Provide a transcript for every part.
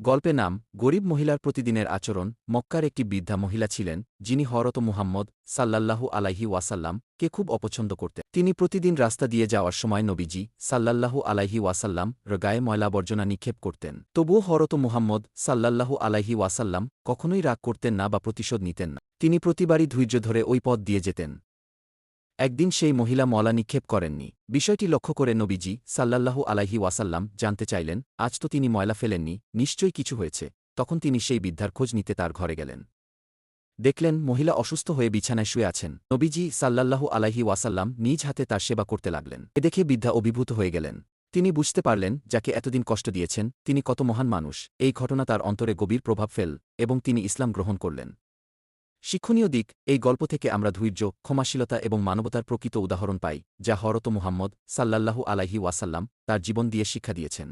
গল্পে নাম, গরিব মহিলার প্রতিদিনের আচরণ, মক্কার একটি বৃদ্ধা মহিলা ছিলেন, যিনি হরত মুহাম্মদ সাল্লাল্লাহু আলাইহি ওয়াসাল্লাম কে খুব অপছন্দ করতেন। তিনি প্রতিদিন রাস্তা দিয়ে যাওয়ার সময় নবীজি সাল্লাল্লাহু আলাইহি ওয়াসাল্লাম র গায়ে ময়লাবর্জনা নিক্ষেপ করতেন। তবুও হরত মুহাম্মদ সাল্লাল্লাহু আলাইহি ওয়াসাল্লাম কখনোই রাগ করতেন না বা প্রতিশোধ নিতেন না। তিনি প্রতিবারই ধৈর্য ধরে ওই পথ দিয়ে যেতেন। একদিন সেই মহিলা মলা নিক্ষেপ করেননি। বিষয়টি লক্ষ্য করে নবীজি সাল্লাল্লাহু আলাইহি ওয়াসাল্লাম জানতে চাইলেন, আজ তো তিনি ময়লা ফেলেননি, নিশ্চয়ই কিছু হয়েছে। তখন তিনি সেই বৃদ্ধার খোঁজ নিতে তার ঘরে গেলেন। দেখলেন, মহিলা অসুস্থ হয়ে বিছানায় শুয়ে আছেন। নবীজি সাল্লাল্লাহু আলাইহি ওয়াসাল্লাম নিজ হাতে তার সেবা করতে লাগলেন। এ দেখে বৃদ্ধা অভিভূত হয়ে গেলেন। তিনি বুঝতে পারলেন, যাকে এতদিন কষ্ট দিয়েছেন, তিনি কত মহান মানুষ। এই ঘটনা তার অন্তরে গভীর প্রভাব ফেল, এবং তিনি ইসলাম গ্রহণ করলেন। শিক্ষণীয় দিক, এই গল্প থেকে আমরা ধৈর্য, ক্ষমাশীলতা এবং মানবতার প্রকৃত উদাহরণ পাই, যা হরত মুহাম্মদ সাল্লাল্লাহু আলাইহি ওয়াসাল্লাম তার জীবন দিয়ে শিক্ষা দিয়েছেন।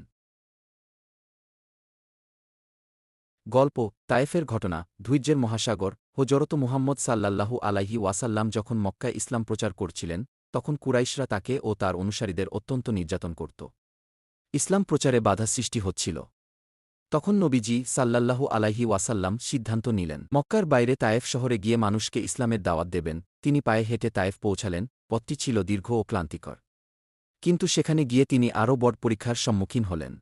গল্প, তায়েফের ঘটনা, ধৈর্যের মহাসাগর হজরত মুহাম্মদ সাল্লাল্লাহু আলাইহি ওয়াসাল্লাম যখন মক্কায় ইসলাম প্রচার করছিলেন, তখন কুরাইশরা তাকে ও তার অনুসারীদের অত্যন্ত নির্যাতন করত। ইসলাম প্রচারে বাধা সৃষ্টি হচ্ছিল। তখন নবীজি সাল্লাল্লাহু আলাইহি ওয়াসাল্লাম সিদ্ধান্ত নিলেন, মক্কার বাইরে তায়েফ শহরে গিয়ে মানুষকে ইসলামের দাওয়াত দেবেন, তিনি পায়ে হেঁটে তায়েফ পৌঁছালেন, পথটি ছিল দীর্ঘ ও ক্লান্তিকর। কিন্তু সেখানে গিয়ে তিনি আরও বড় পরীক্ষার সম্মুখীন হলেন।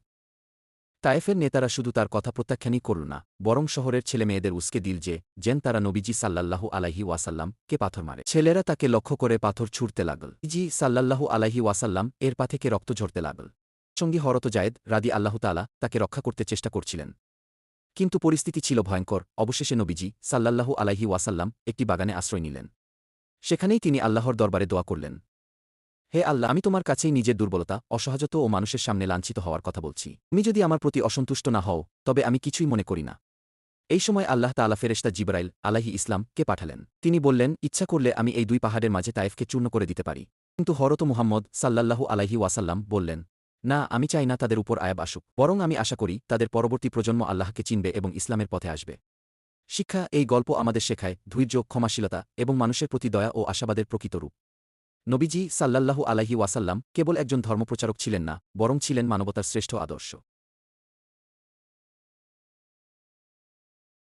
তায়েফের নেতারা শুধু তার কথা প্রত্যাখ্যানই করল না, বরং শহরের ছেলেমেয়েদের উস্কে দিল যে, যেন তারা নবীজি সাল্লাল্লাহু আলাইহি ওয়াসাল্লাম কে পাথর মারে। ছেলেরা তাকে লক্ষ্য করে পাথর ছুটতে লাগল। জি সাল্লাল্লাহু আলাইহি ওয়াসাল্লাম এর পা থেকে রক্ত ঝরতে লাগল। সঙ্গী হরত জায়েদ রাদি আল্লাহ তালা তাকে রক্ষা করতে চেষ্টা করছিলেন। কিন্তু পরিস্থিতি ছিল ভয়ঙ্কর। অবশেষে নবীজি সাল্লাল্লাহু আলাইহি ওয়াসাল্লাম একটি বাগানে আশ্রয় নিলেন। সেখানেই তিনি আল্লাহর দরবারে দোয়া করলেন। হে আল্লাহ, আমি তোমার কাছেই নিজের দুর্বলতা, অসহজত ও মানুষের সামনে লাঞ্ছিত হওয়ার কথা বলছি। তুমি যদি আমার প্রতি অসন্তুষ্ট না হও, তবে আমি কিছুই মনে করি না। এই সময় আল্লাহ তালা ফেরেশতা জিবরাইল আলাহি ইসলাম কে পাঠালেন। তিনি বললেন, ইচ্ছা করলে আমি এই দুই পাহাড়ের মাঝে তায়েফকে চূর্ণ করে দিতে পারি। কিন্তু হরত মুহাম্মদ সাল্লাল্লাহু আলাইহি ওয়াসাল্লাম বললেন না, আমি চাই না তাদের উপর আয়াব আসুক, বরং আমি আশা করি তাদের পরবর্তী প্রজন্ম আল্লাহকে চিনবে এবং ইসলামের পথে আসবে। শিক্ষা এই গল্প আমাদের শেখায় ধৈর্য, ক্ষমাশীলতা এবং মানুষের প্রতি দয়া ও আশাবাদের প্রকৃত রূপ। নবীজি সাল্লাল্লাহু আলাইহি ওয়াসাল্লাম কেবল একজন ধর্মপ্রচারক ছিলেন না, বরং ছিলেন মানবতার শ্রেষ্ঠ আদর্শ।